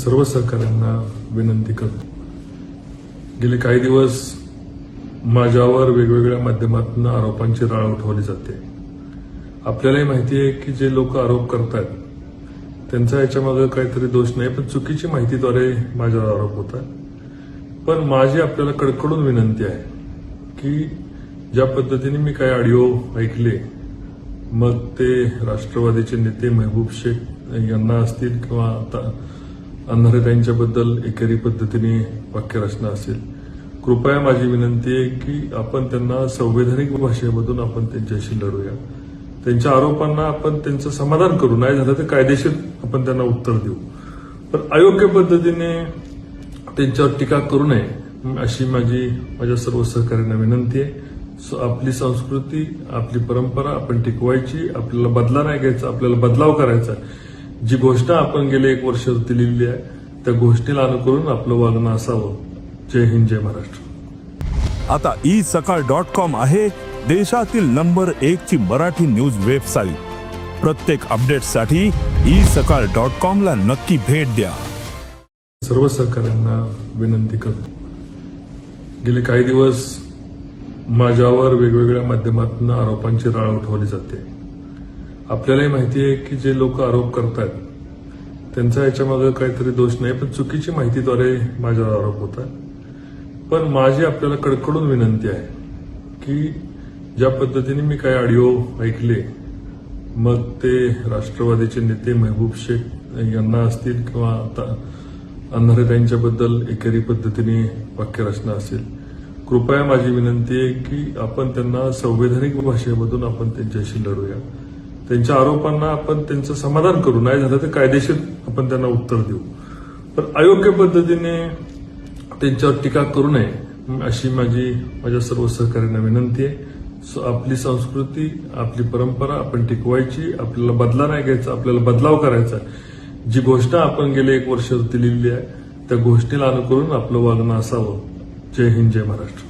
सर्व सहकाऱ्यांना विनंती करतो. गेले काही दिवस माझ्यावर वेगवेगळ्या माध्यमातून आरोपांची राळ उठवली जाते. आपल्यालाही माहिती आहे की जे लोक आरोप करतात त्यांचा याच्यामागं काहीतरी दोष नाही पण चुकीची माहितीद्वारे माझ्यावर आरोप होतात. पण माझी आपल्याला कडकडून विनंती आहे की ज्या पद्धतीने मी काही ऑडिओ ऐकले मग ते राष्ट्रवादीचे नेते महबूब शेख यांना असतील किंवा आता अंधारेताईंच्याबद्दल एकेरी पद्धतीने वाक्यरचना असेल. कृपया माझी विनंती आहे की आपण त्यांना संवैधानिक भाषेमधून आपण त्यांच्याशी लढूया. त्यांच्या आरोपांना आपण त्यांचं समाधान करू. नाही झालं तर कायदेशीर आपण त्यांना उत्तर देऊ. पण अयोग्य पद्धतीने त्यांच्यावर टीका करू नये अशी माझी माझ्या सर्व सहकार्यांना विनंती आहे. सो आपली संस्कृती आपली परंपरा आपण टिकवायची आपल्याला बदला नाही घ्यायचा आपल्याला बदलाव करायचा जी घोषणा आपण गेले एक वर्ष दिलेली आहे त्या घोषणेला अनुकरून आपलं वागणं असावं. जय हिंद जय महाराष्ट्र. आता ई सकाळ डॉट कॉम आहे देशातील नंबर एक ची मराठी न्यूज वेबसाईट. प्रत्येक अपडेटसाठी ई सकाळ डॉट कॉम ला नक्की भेट द्या. सर्व सहकाऱ्यांना विनंती करतो. गेले काही दिवस माझ्यावर वेगवेगळ्या माध्यमातून आरोपांची राळ उठवली जाते. आपल्यालाही माहिती आहे की जे लोक आरोप करतात त्यांचा याच्यामागे काहीतरी दोष नाही पण चुकीची माहितीद्वारे माझ्यावर आरोप होतात पण माझी आपल्याला कडकडून विनंती आहे की ज्या पद्धतीने मी काही ऑडिओ ऐकले मग ते राष्ट्रवादीचे नेते महबूब शेख यांना असतील किंवा आता अंधारेताईंच्याबद्दल एकेरी पद्धतीने वाक्यरचना असेल कृपया माझी विनंती आहे की आपण त्यांना संवैधानिक भाषेमधून आपण त्यांच्याशी लढूया. त्यांच्या आरोपांना आपण त्यांचं समाधान करू. नाही झालं तर कायदेशीर आपण त्यांना उत्तर देऊ. पण अयोग्य पद्धतीने त्यांच्यावर टीका करू नये अशी माझी माझ्या सर्व सहकार्यांना विनंती आहे. सो आपली संस्कृती आपली परंपरा आपण टिकवायची आपल्याला बदला नाही घ्यायचा आपल्याला बदलाव करायचा जी घोषणा आपण गेले एक वर्ष दिलेली आहे त्या घोषणेला अनुकरून आपलं वागणं असावं. जय हिंद जय महाराष्ट्र.